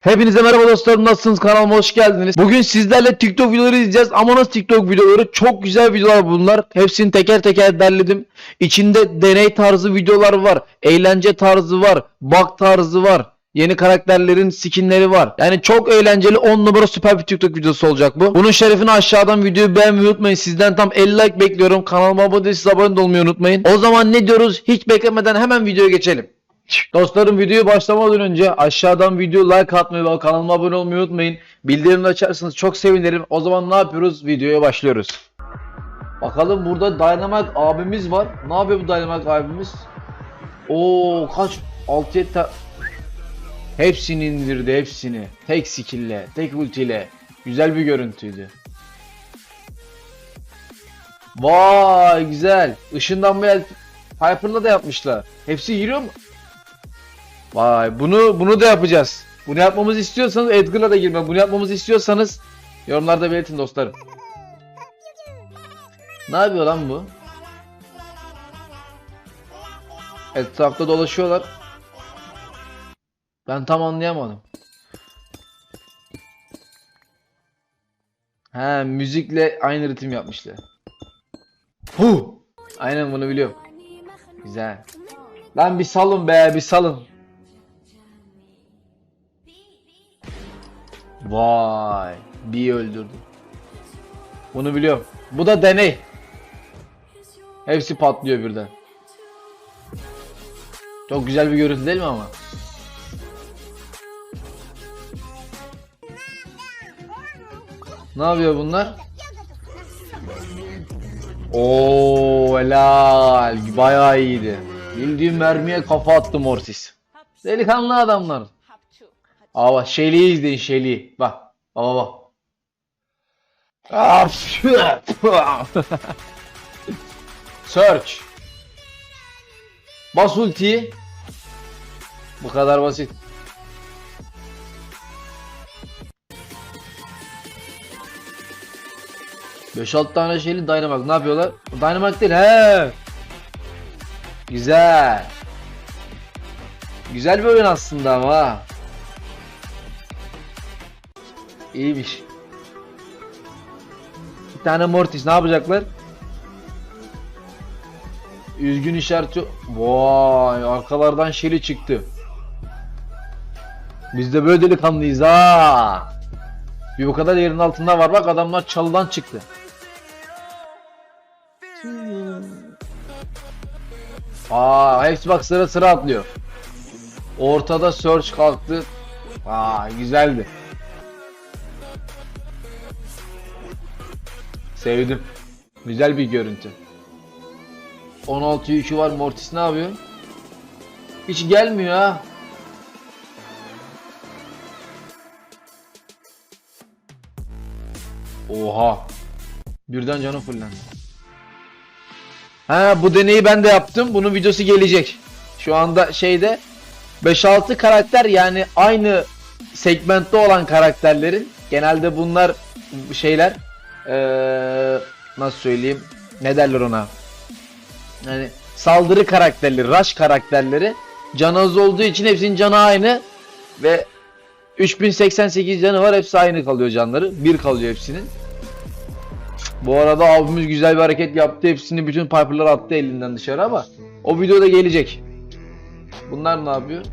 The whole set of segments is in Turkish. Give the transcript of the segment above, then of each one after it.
Hepinize merhaba dostlarım nasılsınız kanalıma hoş geldiniz. Bugün sizlerle TikTok videoları izleyeceğiz ama nasıl TikTok videoları çok güzel videolar bunlar. Hepsini teker teker derledim. İçinde deney tarzı videolar var. Eğlence tarzı var. Bug tarzı var. Yeni karakterlerin skinleri var. Yani çok eğlenceli 10 numara süper bir TikTok videosu olacak bu. Bunun şerefine aşağıdan videoyu beğenmeyi unutmayın. Sizden tam 50 like bekliyorum. Kanalıma abone değilseniz abone olmayı unutmayın. O zaman ne diyoruz? Hiç beklemeden hemen videoya geçelim. Dostlarım videoya başlamadan önce aşağıdan video like atmayı ve kanalıma abone olmayı unutmayın. Bildirimleri açarsanız çok sevinirim. O zaman ne yapıyoruz? Videoya başlıyoruz. Bakalım burada Dynamite abimiz var. Ne yapıyor bu Dynamite abimiz? Oo kaç 6 7 ta- Hepsini indirdi hepsini. Tek skill'le, tek ultiyle. Güzel bir görüntüydü. Vay güzel. Işınlanmaya Hyper'la da yapmışlar. Hepsi giriyor mu? Vay bunu bunu da yapacağız. Bunu yapmamızı istiyorsanız Edgar'la da girme. Bunu yapmamızı istiyorsanız yorumlarda belirtin dostlarım. Ne yapıyor lan bu? Etrafta dolaşıyorlar. Ben tam anlayamadım. He müzikle aynı ritim yapmışlar. Hu! Aynen bunu biliyorum. Güzel. Lan bir salın be bir salın. Vay. Bir öldürdü. Bunu biliyorum. Bu da deney. Hepsi patlıyor birden. Çok güzel bir görüntü değil mi ama? Ne yapıyor bunlar? Oo helal. Bayağı iyiydi. Bildiğim mermiye kafa attı Mortis. Delikanlı adamlar. Aa bak Shelly'i izleyin Shelly'i. Bak. Bak. Ah, Search. Bas ultiyi. Bu kadar basit. Beş altı tane şeyli Dynamax ne yapıyorlar? Dynamax değil he. Güzel. Güzel bir oyun aslında ama. İyiymiş. Bir tane Mortis ne yapacaklar? Üzgün işareti. Vay arkalardan şeli çıktı. Biz de böyle delikanlıyız ha. Bir bu kadar yerin altında var bak adamlar çalıdan çıktı. Aa hepsi bak sıra sıra atlıyor. Ortada search kalktı. Aa güzeldi. Sevdim. Güzel bir görüntü. 16 yükü var. Mortis ne yapıyor? Hiç gelmiyor ha. Oha. Birden canı fullendi. Ha bu deneyi ben de yaptım. Bunun videosu gelecek. Şu anda şeyde 5-6 karakter yani aynı segmentte olan karakterlerin genelde bunlar şeyler ee, nasıl söyleyeyim? Ne derler ona? Yani saldırı karakterleri rush karakterleri canı olduğu için hepsinin canı aynı ve 3088 canı var hepsi aynı kalıyor canları. Bir kalıyor hepsinin. Bu arada abimiz güzel bir hareket yaptı. Hepsini bütün piper'lar attı elinden dışarı ama o videoda gelecek. Bunlar ne yapıyor?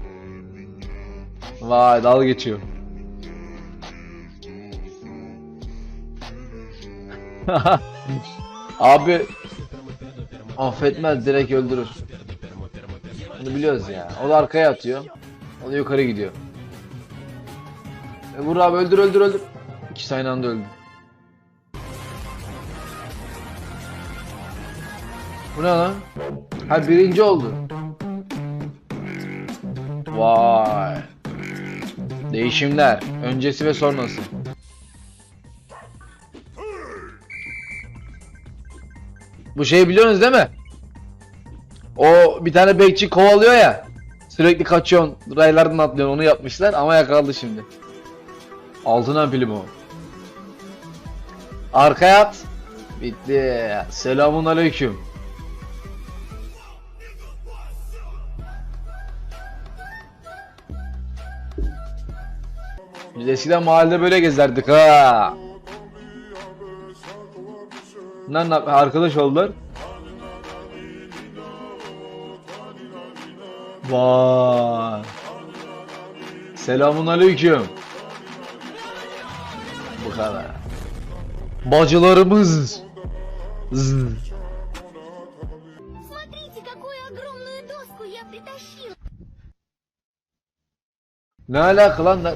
Vay dalga geçiyor Abi affetmez direkt öldürür. Bunu biliyoruz ya. O da arkaya atıyor. O da yukarı gidiyor. E vur abi öldür öldür öldür. İkisi aynı anda öldü. Bu ne lan? Ha birinci oldu. Vay. Değişimler. Öncesi ve sonrası. Bu şeyi biliyorsunuz değil mi? O bir tane bekçi kovalıyor ya. Sürekli kaçıyorsun. Raylardan atlıyorsun. Onu yapmışlar ama yakaladı şimdi. Altın ampili bu. Arkaya at. Bitti. Selamun aleyküm. Biz eskiden mahallede böyle gezerdik ha. Bunlar arkadaş oldular. Vay. Selamun aleyküm. Bu kadar. Bacılarımız. Zın. Ne alaka lan?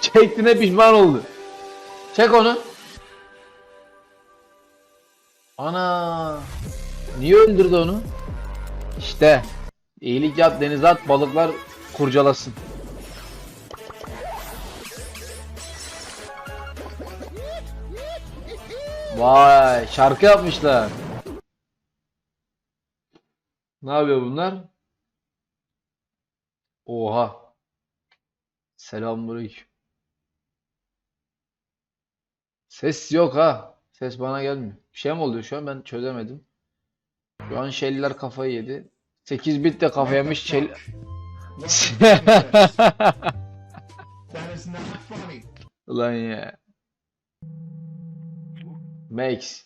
Çektiğine pişman oldu. Çek onu. Ana. Niye öldürdü onu? İşte. iyilik yap denize at balıklar kurcalasın. Vay şarkı yapmışlar. Ne yapıyor bunlar? Oha. Selamünaleyküm. Ses yok ha. Ses bana gelmiyor. Bir şey mi oluyor şu an ben çözemedim. Şu an Şeliler kafayı yedi. 8 bit de kafaya yemiş Şel... That is not funny. Ulan ya. Max.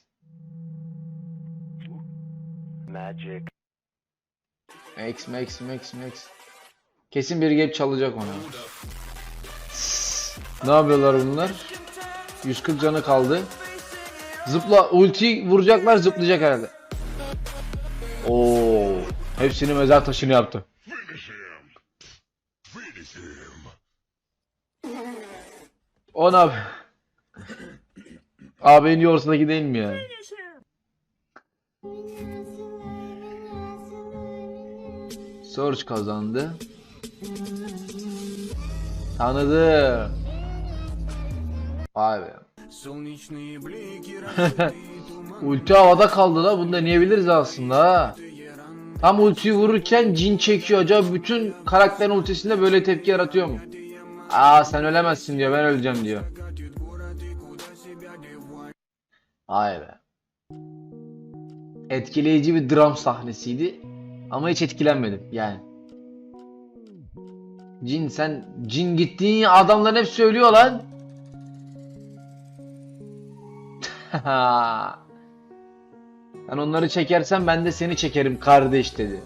Magic. Max Max Max Max. Kesin biri gelip çalacak onu. Ne yapıyorlar bunlar? 140 canı kaldı. Zıpla ulti vuracaklar zıplayacak herhalde. Oo, hepsini mezar taşını yaptı. O ne yapıyor? Abi en iyi ortadaki değil mi ya? Search kazandı. Tanıdı. Vay be. Ulti havada kaldı da bunu deneyebiliriz aslında ha. Tam ultiyi vururken cin çekiyor. Acaba bütün karakterin ultisinde böyle tepki yaratıyor mu? Aa sen ölemezsin diyor ben öleceğim diyor. Vay be. Etkileyici bir dram sahnesiydi. Ama hiç etkilenmedim yani. Cin sen cin gittiğin adamların hep söylüyor lan. Sen onları çekersen ben de seni çekerim kardeş dedi.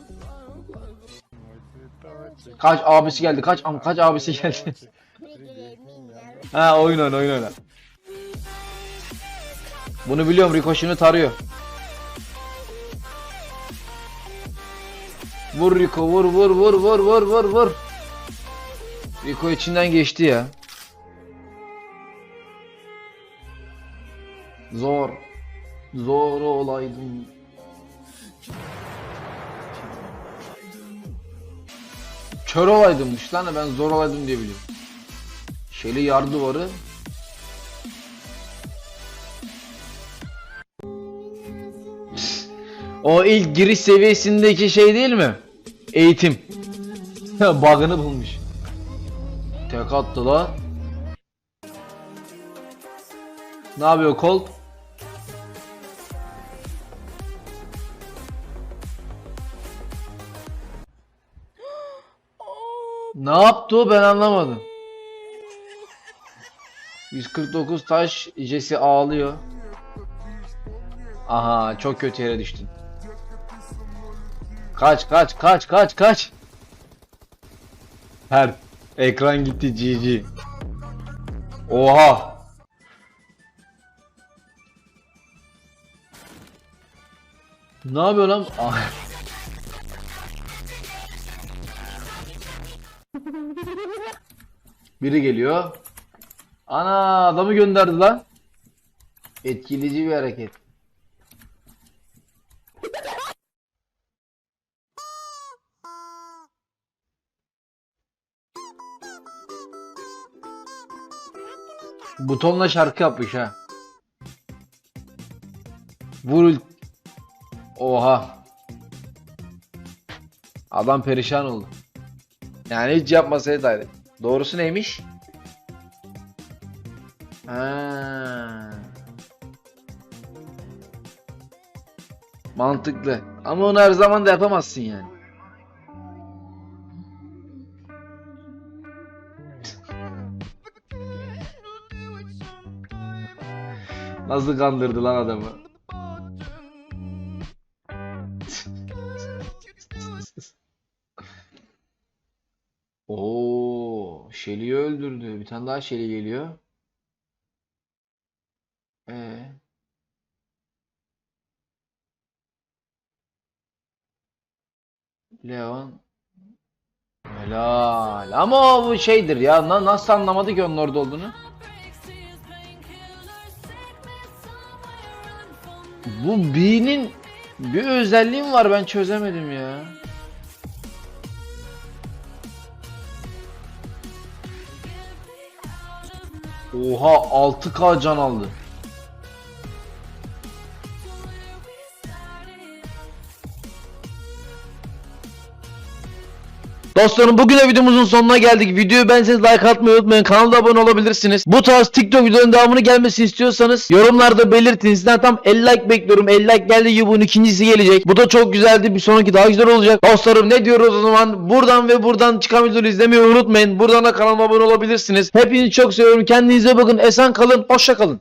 Kaç abisi geldi kaç am kaç abisi geldi. ha oyun oyna oyun oyna. Bunu biliyorum Rikoş'unu tarıyor. Vur Rico vur vur vur vur vur vur vur. Rico içinden geçti ya. Zor. Zor olaydım. Kör olaydımmış lan ben zor olaydım diye biliyorum. Şeli yar duvarı. O ilk giriş seviyesindeki şey değil mi? Eğitim. Bug'ını bulmuş. Tek attı la. Ne yapıyor Colt? Ne yaptı o ben anlamadım. 149 taş Jesse ağlıyor. Aha çok kötü yere düştün. Kaç kaç kaç kaç kaç. Her ekran gitti GG. Oha. Ne yapıyor lan? Biri geliyor. Ana adamı gönderdi lan. Etkileyici bir hareket. Butonla şarkı yapmış ha. Vur Oha. Adam perişan oldu. Yani hiç yapmasaydı Doğrusu neymiş? Ha. Mantıklı. Ama onu her zaman da yapamazsın yani. Nasıl kandırdı lan adamı? Bir tane daha Shelly geliyor. Ee. Leon. Helal. Ama o şeydir ya. Na- nasıl anlamadı ki onun orada olduğunu? Bu B'nin bir özelliği mi var ben çözemedim ya. Oha 6K can aldı. Dostlarım bugün de videomuzun sonuna geldik. Videoyu beğenseniz like atmayı unutmayın. Kanala abone olabilirsiniz. Bu tarz TikTok videoların devamını gelmesini istiyorsanız yorumlarda belirtin. Sizden tam 50 like bekliyorum. 50 like geldi gibi bunun ikincisi gelecek. Bu da çok güzeldi. Bir sonraki daha güzel olacak. Dostlarım ne diyoruz o zaman? Buradan ve buradan çıkan videoları izlemeyi unutmayın. Buradan da kanalıma abone olabilirsiniz. Hepinizi çok seviyorum. Kendinize bakın. Esen kalın. Hoşça kalın.